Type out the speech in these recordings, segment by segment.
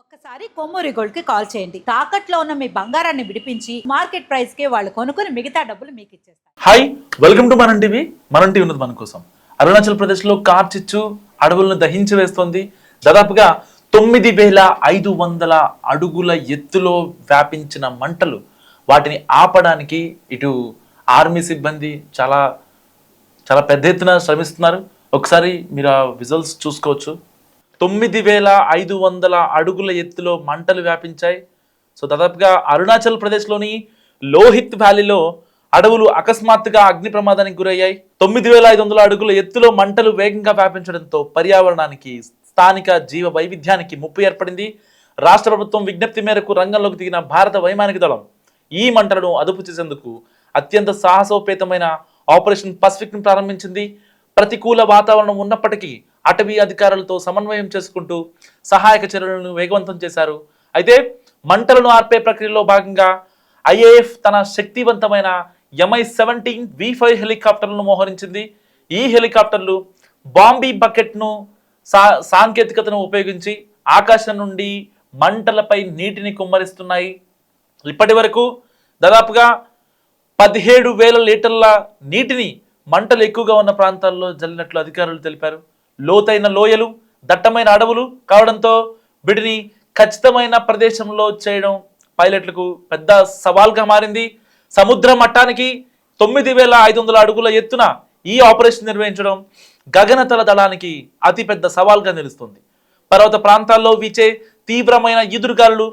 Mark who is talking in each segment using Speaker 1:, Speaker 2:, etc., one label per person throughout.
Speaker 1: ఒక్కసారి కొమ్మూరి గోల్డ్కి కాల్ చేయండి. తాకట్లో ఉన్న మీ బంగారాన్ని విడిపించి మార్కెట్ ప్రైస్కి వాళ్ళు కొనుక్కుని మిగతా డబ్బులు మీకు ఇచ్చేస్తారు.
Speaker 2: Hi welcome to Manam TV Manam TV ఉన్నది మన కోసం. అరుణాచల్ ప్రదేశ్లో కార్చిచ్చు అడవులను దహించి వేస్తోంది. దాదాపుగా తొమ్మిది వేల ఐదు వందల అడుగుల ఎత్తులో వ్యాపించిన మంటలు వాటిని ఆపడానికి ఇటు ఆర్మీ సిబ్బంది చాలా చాలా పెద్ద ఎత్తున శ్రమిస్తున్నారు. ఒకసారి మీరు ఆ విజువల్స్ చూసుకోవచ్చు. తొమ్మిది వేల ఐదు వందల అడుగుల ఎత్తులో మంటలు వ్యాపించాయి. సో దాదాపుగా అరుణాచల్ ప్రదేశ్లోని లోహిత్ వ్యాలీలో అడవులు అకస్మాత్తుగా అగ్ని ప్రమాదానికి గురయ్యాయి. తొమ్మిది వేల ఐదు వందల అడుగుల ఎత్తులో మంటలు వేగంగా వ్యాపించడంతో పర్యావరణానికి స్థానిక జీవ వైవిధ్యానికి ముప్పు ఏర్పడింది. రాష్ట్ర ప్రభుత్వం విజ్ఞప్తి మేరకు రంగంలోకి దిగిన భారత వైమానిక దళం ఈ మంటలను అదుపు చేసేందుకు అత్యంత సాహసోపేతమైన ఆపరేషన్ పసిఫిక్ను ప్రారంభించింది. ప్రతికూల వాతావరణం ఉన్నప్పటికీ అటవీ అధికారులతో సమన్వయం చేసుకుంటూ సహాయక చర్యలను వేగవంతం చేశారు. అయితే మంటలను ఆర్పే ప్రక్రియలో భాగంగా ఐఏఎఫ్ తన శక్తివంతమైన ఎంఐ సెవెంటీన్ వి ఫైవ్ హెలికాప్టర్లను మోహరించింది. ఈ హెలికాప్టర్లు బాంబీ బకెట్ను సా సాంకేతికతను ఉపయోగించి ఆకాశం నుండి మంటలపై నీటిని కుమ్మరిస్తున్నాయి. ఇప్పటి వరకు దాదాపుగా పదిహేడు వేల లీటర్ల నీటిని మంటలు ఎక్కువగా ఉన్న ప్రాంతాల్లో జల్లినట్లు అధికారులు తెలిపారు. లోతైన లోయలు దట్టమైన అడవులు కావడంతో వీటిని ఖచ్చితమైన ప్రదేశంలో చేయడం పైలట్లకు పెద్ద సవాల్గా మారింది. సముద్ర మట్టానికి తొమ్మిది వేల ఐదు వందల అడుగుల ఎత్తున ఈ ఆపరేషన్ నిర్వహించడం గగనతల దళానికి అతిపెద్ద సవాల్గా నిలుస్తుంది. పర్వత ప్రాంతాల్లో వీచే తీవ్రమైన ఈదురుగాలులు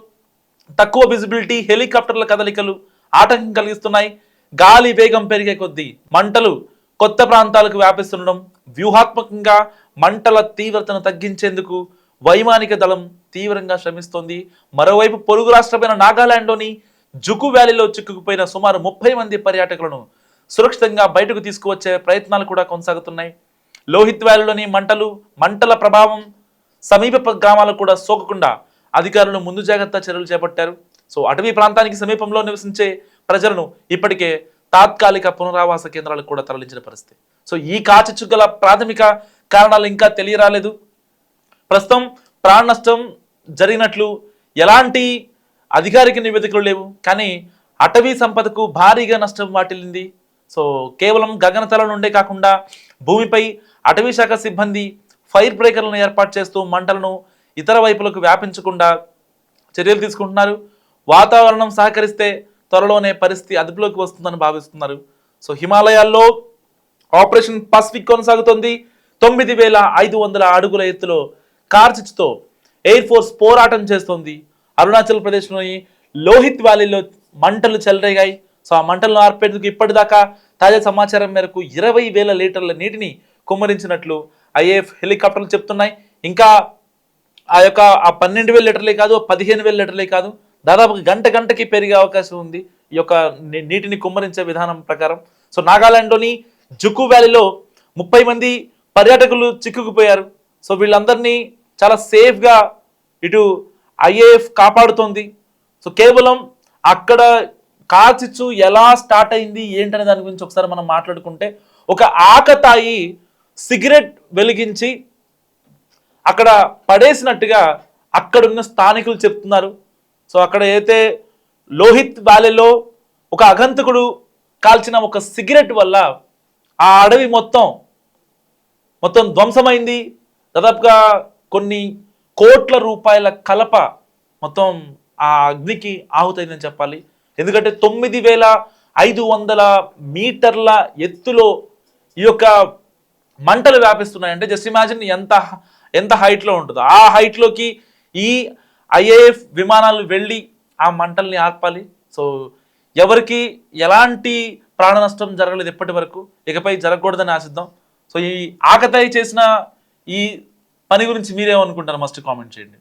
Speaker 2: తక్కువ విజిబిలిటీ హెలికాప్టర్ల కదలికలు ఆటంకం కలిగిస్తున్నాయి. గాలి వేగం పెరిగే కొద్దీ మంటలు కొత్త ప్రాంతాలకు వ్యాపిస్తుండడం వ్యూహాత్మకంగా మంటల తీవ్రతను తగ్గించేందుకు వైమానిక దళం తీవ్రంగా శ్రమిస్తోంది. మరోవైపు పొరుగు రాష్ట్రమైన నాగాలాండ్లోని జుకు వ్యాలీలో చిక్కుకుపోయిన సుమారు ముప్పై మంది పర్యాటకులను సురక్షితంగా బయటకు తీసుకువచ్చే ప్రయత్నాలు కూడా కొనసాగుతున్నాయి. లోహిత్ వ్యాలీలోని మంటలు మంటల ప్రభావం సమీప గ్రామాలకు కూడా సోకకుండా అధికారులు ముందు జాగ్రత్త చర్యలు చేపట్టారు. సో అటవీ ప్రాంతానికి సమీపంలో నివసించే ప్రజలను ఇప్పటికే తాత్కాలిక పునరావాస కేంద్రాలకు కూడా తరలించిన పరిస్థితి. సో ఈ కాచిచ్చుగల ప్రాథమిక కారణాలు ఇంకా తెలియరాలేదు. ప్రస్తుతం ప్రాణ నష్టం జరిగినట్లు ఎలాంటి అధికారిక నివేదికలు లేవు. కానీ అటవీ సంపదకు భారీగా నష్టం వాటిల్లింది. సో కేవలం గగనతల నుండే కాకుండా భూమిపై అటవీ శాఖ సిబ్బంది ఫైర్ బ్రేకర్లను ఏర్పాటు చేస్తూ మంటలను ఇతర వైపులకు వ్యాపించకుండా చర్యలు తీసుకుంటున్నారు. వాతావరణం సహకరిస్తే త్వరలోనే పరిస్థితి అదుపులోకి వస్తుందని భావిస్తున్నారు. సో హిమాలయాల్లో ఆపరేషన్ పసిఫిక్ కొనసాగుతోంది. తొమ్మిది వేల ఐదు వందల అడుగుల ఎత్తులో కార్చిచ్తో ఎయిర్ ఫోర్స్ పోరాటం చేస్తోంది. అరుణాచల్ ప్రదేశ్లోని లోహిత్ వ్యాలీలో మంటలు చెలరేగాయి. సో ఆ మంటలను ఆర్పేందుకు ఇప్పటిదాకా తాజా సమాచారం మేరకు ఇరవై వేల లీటర్ల నీటిని కుమ్మరించినట్లు ఐఏఎఫ్ హెలికాప్టర్లు చెప్తున్నాయి. ఇంకా ఆ యొక్క ఆ పన్నెండు వేల లీటర్లే కాదు పదిహేను వేల లీటర్లే కాదు దాదాపు గంట గంటకి పెరిగే అవకాశం ఉంది ఈ యొక్క నీ- నీటిని కుమ్మరించే విధానం ప్రకారం. సో నాగాలాండ్లోని జుకు వ్యాలీలో ముప్పై మంది పర్యాటకులు చిక్కుకుపోయారు. సో వీళ్ళందరినీ చాలా సేఫ్గా ఇటు ఐఏఎఫ్ కాపాడుతోంది. సో కేవలం అక్కడ కాచిచ్చు ఎలా స్టార్ట్ అయింది ఏంటనే దాని గురించి ఒకసారి మనం మాట్లాడుకుంటే ఒక ఆకతాయి సిగరెట్ వెలిగించి అక్కడ పడేసినట్టుగా అక్కడున్న స్థానికులు చెప్తున్నారు. సో అక్కడ అయితే లోహిత్ వ్యాలీలో ఒక అగంతకుడు కాల్చిన ఒక సిగరెట్ వల్ల ఆ అడవి మొత్తం మొత్తం ధ్వంసమైంది. దాదాపుగా కొన్ని కోట్ల రూపాయల కలప మొత్తం ఆ అగ్నికి ఆహుతైందని చెప్పాలి. ఎందుకంటే తొమ్మిది వేల ఐదు వందల మీటర్ల ఎత్తులో ఈ యొక్క మంటలు వ్యాపిస్తున్నాయంటే జస్ట్ ఇమాజిన్ ఎంత ఎంత హైట్లో ఉంటుందో. ఆ హైట్లోకి ఈ ఐఏఎఫ్ విమానాలు వెళ్ళి ఆ మంటల్ని ఆర్పాలి. సో ఎవరికి ఎలాంటి ప్రాణ నష్టం జరగలేదు ఇప్పటి వరకు ఇకపై జరగకూడదని ఆశిద్దాం. సో ఈ ఆకతాయి చేసిన ఈ పని గురించి మీరేమనుకుంటారు మస్ట్ కామెంట్ చేయండి.